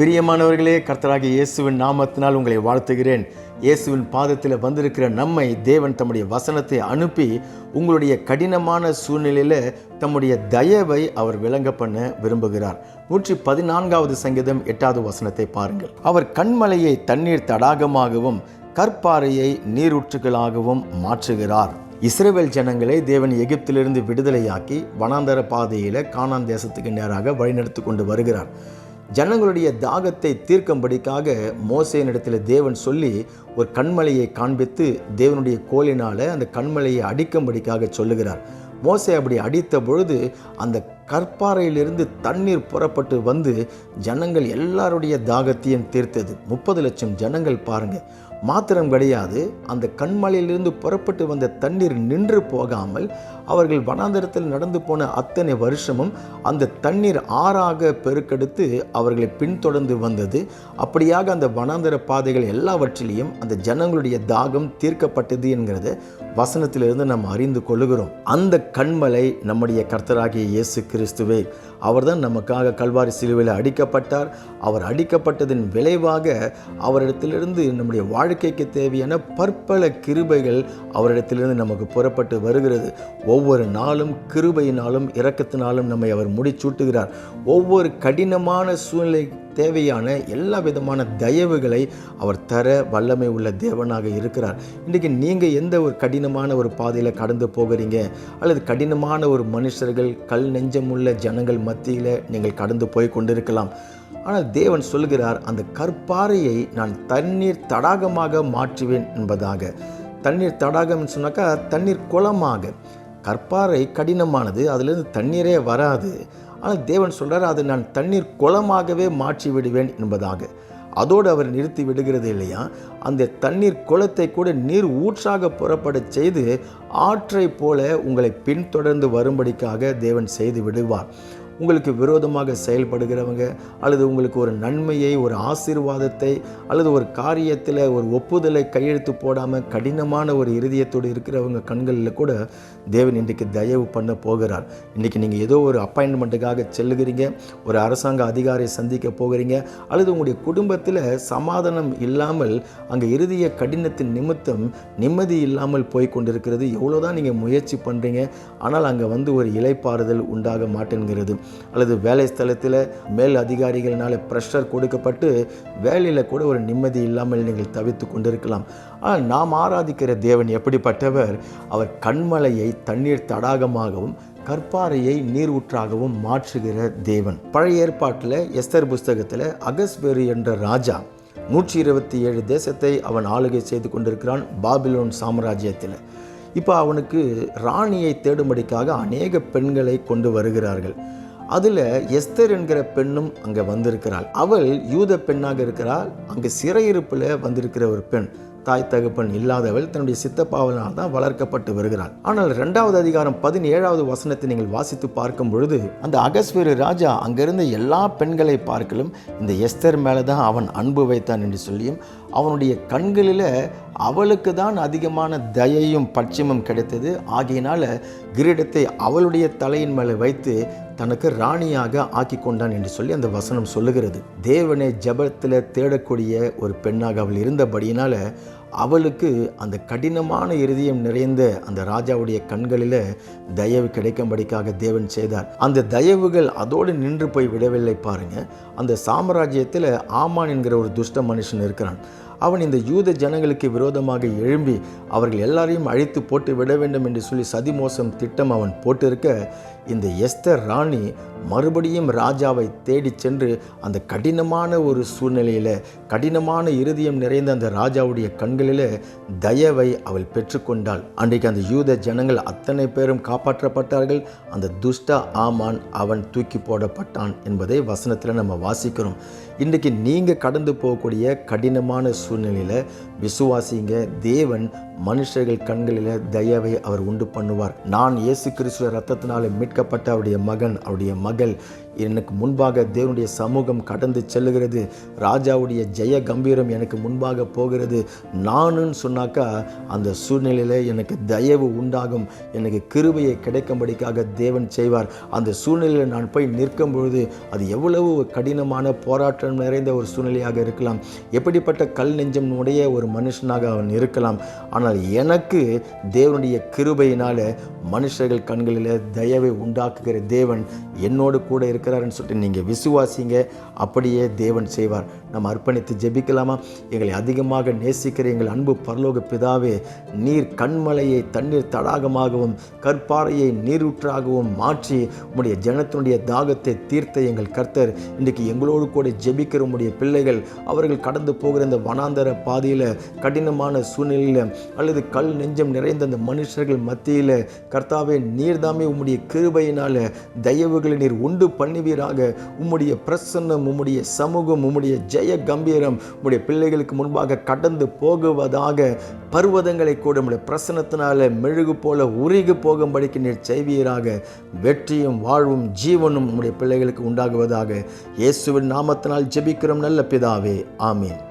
பிரியமானவர்களே கர்த்தராகி இயேசுவின் நாமத்தினால் உங்களை வாழ்த்துகிறேன். இயேசுவின் பாதத்தில் வந்திருக்கிற நம்மை தேவன் தம்முடைய வசனத்தை அனுப்பி உங்களுடைய கடினமான சூழ்நிலையில் தம்முடைய தயவை அவர் விளங்க பண்ண விரும்புகிறார். நூற்றி பதினான்காவது சங்கீதம் எட்டாவது வசனத்தை பாருங்கள். அவர் கண்மலையை தண்ணீர் தடாகமாகவும் கற்பாறையை நீரூற்றுகளாகவும் மாற்றுகிறார். இஸ்ரேவேல் ஜனங்களை தேவன் எகிப்திலிருந்து விடுதலையாக்கி வனாந்தர பாதையில் கானான் தேசத்துக்கு நேராக வழிநடத்தி கொண்டு வருகிறார். ஜனங்களுடைய தாகத்தை தீர்க்கும்படிக்காக மோசையனிடத்தில் தேவன் சொல்லி ஒரு கண்மலையை காண்பித்து தேவனுடைய கோலினால் அந்த கண்மலையை அடிக்கும்படிக்காக சொல்லுகிறார். மோசை அப்படி அடித்த பொழுது அந்த கற்பாறையிலிருந்து தண்ணீர் புறப்பட்டு வந்து ஜனங்கள் எல்லாருடைய தாகத்தையும் தீர்த்தது. முப்பது லட்சம் ஜனங்கள் பாருங்கள் மாத்திரம் கிடையாது அந்த கண்மலையிலிருந்து புறப்பட்டு வந்த தண்ணீர் நின்று போகாமல் அவர்கள் வனாந்தரத்தில் நடந்து போன அத்தனை வருஷமும் அந்த தண்ணீர் ஆறாக பெருக்கெடுத்து அவர்களை பின்தொடர்ந்து வந்தது. அப்படியாக அந்த வனாந்தர பாதைகள் எல்லாவற்றிலையும் அந்த ஜனங்களுடைய தாகம் தீர்க்கப்பட்டது என்கிறத வசனத்திலிருந்து நாம் அறிந்து கொள்ளுகிறோம் அந்த கண்மலை நம்முடைய கர்த்தராகிய இயேசு கிறிஸ்துவே அவர்தான் நமக்காக கல்வாரி சிலுவையில் அடிக்கப்பட்டார். அவர் அடிக்கப்பட்டதன் விளைவாக அவரிடத்திலிருந்து நம்முடைய வாழ்க்கைக்கு தேவையான பற்பல கிருபைகள் அவரிடத்திலிருந்து நமக்கு புறப்பட்டு வருகிறது. ஒவ்வொரு நாளும் கிருபையினாலும் இரக்கத்தினாலும் நம்மை அவர் முடிச்சூட்டுகிறார் ஒவ்வொரு கடினமான சூழ்நிலை தேவையான எல்லா விதமான தயவுகளை அவர் தர வல்லமை உள்ள தேவனாக இருக்கிறார். இன்றைக்கி நீங்கள் எந்த ஒரு கடினமான ஒரு பாதையில் கடந்து போகிறீங்க? அல்லது கடினமான ஒரு மனுஷர்கள் கல் நெஞ்சமுள்ள ஜனங்கள் மத்தியில் நீங்கள் கடந்து போய் கொண்டிருக்கலாம். ஆனால் தேவன் சொல்கிறார் அந்த கற்பாறையை நான் தண்ணீர் தடாகமாக மாற்றுவேன் என்பதாக. தண்ணீர் தடாகம்னு சொன்னாக்கா தண்ணீர் குளமாக. கற்பாறை கடினமானது அதுலேருந்து தண்ணீரே வராது. ஆனால் தேவன் சொல்கிறார் அதை நான் தண்ணீர் குளமாகவே மாற்றி விடுவேன் என்பதாக. அதோடு அவர் நிறுத்தி விடுகிறது இல்லையா? அந்த தண்ணீர் குளத்தை கூட நீர் ஊற்றாக புறப்படச் செய்து ஆற்றை போல உங்களை பின்தொடர்ந்து வரும்படிக்காக தேவன் செய்து விடுவார். உங்களுக்கு விரோதமாக செயல்படுகிறவங்க அல்லது உங்களுக்கு ஒரு நன்மையை ஒரு ஆசீர்வாதத்தை அல்லது ஒரு காரியத்தில் ஒரு ஒப்புதலை கையெழுத்து போடாமல் கடினமான ஒரு இருதயத்தோடு இருக்கிறவங்க கண்களில் கூட தேவன் இன்றைக்கு தயவு பண்ண போகிறார். இன்றைக்கி நீங்கள் ஏதோ ஒரு அப்பாயின்மெண்ட்டுக்காக செல்லுகிறீங்க ஒரு அரசாங்க அதிகாரியை சந்திக்க போகிறீங்க அல்லது உங்களுடைய குடும்பத்தில் சமாதானம் இல்லாமல் அங்கே இறுதிய கடினத்தின் நிமித்தம் நிம்மதி இல்லாமல் போய் கொண்டிருக்கிறது எவ்வளோதான் நீங்கள் முயற்சி பண்ணுறீங்க ஆனால் அங்கே வந்து ஒரு இலைப்பாறுதல் உண்டாக மாட்டேங்கிறது அல்லது வேலை ஸ்தலத்தில் மேல் அதிகாரிகளினால் ப்ரெஷர் கொடுக்கப்பட்டு வேலையில் கூட ஒரு நிம்மதி இல்லாமல் நீங்கள் தவித்து கொண்டிருக்கலாம். ஆனால் நாம் ஆராதிக்கிற தேவன் எப்படிப்பட்டவர்? அவர் கண்மலையை தண்ணீர் தடாகமாகவும் கற்பாறையை நீரூற்றாகவும் மாற்றுகிற தேவன். பழைய ஏற்பாட்டில் எஸ்தர் புஸ்தகத்தில் அகஸ்பெரு என்ற ராஜா நூற்றி இருபத்தி ஏழு தேசத்தை அவன் ஆளுகை செய்து கொண்டிருக்கிறான் பாபிலோன் சாம்ராஜ்யத்தில். இப்போ அவனுக்கு ராணியை தேடும்படிக்காக அநேக பெண்களை கொண்டு வருகிறார்கள். அதில் எஸ்தர் என்கிற பெண்ணும் அங்கே வந்திருக்கிறாள். அவள் யூத பெண்ணாக இருக்கிறாள். அங்கே சிறையிருப்பில் வந்திருக்கிற ஒரு பெண் தாய் தகப்பன் இல்லாதவள் தன்னுடைய சித்தப்பாவனால் தான் வளர்க்கப்பட்டு வருகிறாள். ஆனால் ரெண்டாவது அதிகாரம் பதினேழாவது வசனத்தை நீங்கள் வாசித்து பார்க்கும் பொழுது அந்த அகஸ்வேரு ராஜா அங்கிருந்த எல்லா பெண்களை பார்க்கலும் இந்த எஸ்தர் மேலே தான் அவன் அன்பு வைத்தான் என்று சொல்லியும் அவனுடைய கண்களில் அவளுக்கு தான் அதிகமான தயையும் பட்சிமும் கிடைத்தது. ஆகையினால் கிரீடத்தை அவளுடைய தலையின் மேலே வைத்து தனக்கு ராணியாக ஆக்கி கொண்டான் என்று சொல்லி அந்த வசனம் சொல்லுகிறது. தேவனை ஜபத்தில் தேடக்கூடிய ஒரு பெண்ணாக அவள் இருந்தபடியினால் அவளுக்கு அந்த கடினமான இருதயம் நிறைந்த அந்த ராஜாவுடைய கண்களில் தயவு கிடைக்கும்படிக்காக தேவன் செய்தார். அந்த தயவுகள் அதோடு நின்று போய் விடவில்லை பாருங்க. அந்த சாம்ராஜ்யத்தில் ஆமான் என்கிற ஒரு துஷ்ட மனுஷன் இருக்கிறான். அவன் இந்த யூத ஜனங்களுக்கு விரோதமாக எழும்பி அவர்கள் எல்லாரையும் அழித்து போட்டு விட வேண்டும் என்று சொல்லி சதிமோசம் திட்டம் அவன் போட்டிருக்க இந்த எஸ்தர் ராணி மறுபடியும் ராஜாவை தேடிச் சென்று அந்த கடினமான ஒரு சூழ்நிலையில் கடினமான இருதயம் நிறைந்த அந்த ராஜாவுடைய கண்களில் தயவை அவள் பெற்றுக்கொண்டாள். அன்றைக்கு அந்த யூத ஜனங்கள் அத்தனை பேரும் காப்பாற்றப்பட்டார்கள். அந்த துஷ்ட ஆமான் அவன் தூக்கி போடப்பட்டான் என்பதை வசனத்தில் நம்ம வாசிக்கிறோம். இன்றைக்கு நீங்கள் கடந்து போகக்கூடிய கடினமான சூழ்நிலையில் விசுவாசிங்க. தேவன் மனுஷர்கள் கண்களில் தயவை அவர் உண்டு பண்ணுவார். நான் இயேசு கிறிஸ்துவ ரத்தத்தினால மீட்கப்பட்ட அவருடைய மகன் அவருடைய மகள் எனக்கு முன்பாக தேவனுடைய சமூகம் கடந்து செல்லுகிறது. ராஜாவுடைய ஜெய கம்பீரம் எனக்கு முன்பாக போகிறது. நானுன்னு சொன்னாக்கா அந்த சூழ்நிலையில் எனக்கு தயவு உண்டாகும். எனக்கு கிருபையை கிடைக்கும்படிக்காக தேவன் செய்வார். அந்த சூழ்நிலையில் நான் போய் நிற்கும் பொழுது அது எவ்வளவு கடினமான போராட்டம் நிறைந்த ஒரு சூழ்நிலையாக இருக்கலாம். எப்படிப்பட்ட கல் நெஞ்சம் உடைய ஒரு மனுஷனாக அவன் இருக்கலாம். ஆனால் எனக்கு தேவனுடைய கிருபையினால் மனுஷர்கள் கண்களில் தயவை உண்டாக்குகிற தேவன் என்னோடு கூட இருக்கிறாருன்னு சொல்லிட்டு நீங்கள் விசுவாசிங்க அப்படியே தேவன் செய்வார். நம்ம அர்ப்பணித்து ஜெபிக்கலாமா? எங்களை அதிகமாக நேசிக்கிற எங்கள் அன்பு பரலோக பிதாவே நீர் கண்மலையை தண்ணீர் தடாகமாகவும் கற்பாறையை நீரூற்றாகவும் மாற்றி உம்முடைய ஜனத்தினுடைய தாகத்தை தீர்த்த எங்கள் கர்த்தர். இன்றைக்கு எங்களோடு கூட ஜெபிக்கிற உம்முடைய பிள்ளைகள் அவர்கள் கடந்து போகிற இந்த வனாந்தர பாதையில் கடினமான சூழ்நிலையில் அல்லது கல் நெஞ்சம் நிறைந்த அந்த மனுஷர்கள் மத்தியில் கர்த்தாவே நீர்தாமே உம்முடைய கிருபையினால் தயவுகளை நீர் உண்டு பண்ணுவீராக. உம்முடைய பிரசன்னம் உம்முடைய சமூகம் உம்முடைய ஜெய கம்பீரம் உம்முடைய பிள்ளைகளுக்கு முன்பாக கடந்து போகுவதாக பர்வதங்களை கூட உம்முடைய பிரசன்னத்தினால மெழுகு போல உருகி போகும்படிக்கு நீர் செய்வீராக. வெற்றியும் வாழ்வும் ஜீவனும் உம்முடைய பிள்ளைகளுக்கு உண்டாகுவதாக. இயேசுவின் நாமத்தினால் ஜெபிக்கிறோம் நல்ல பிதாவே. ஆமீன்.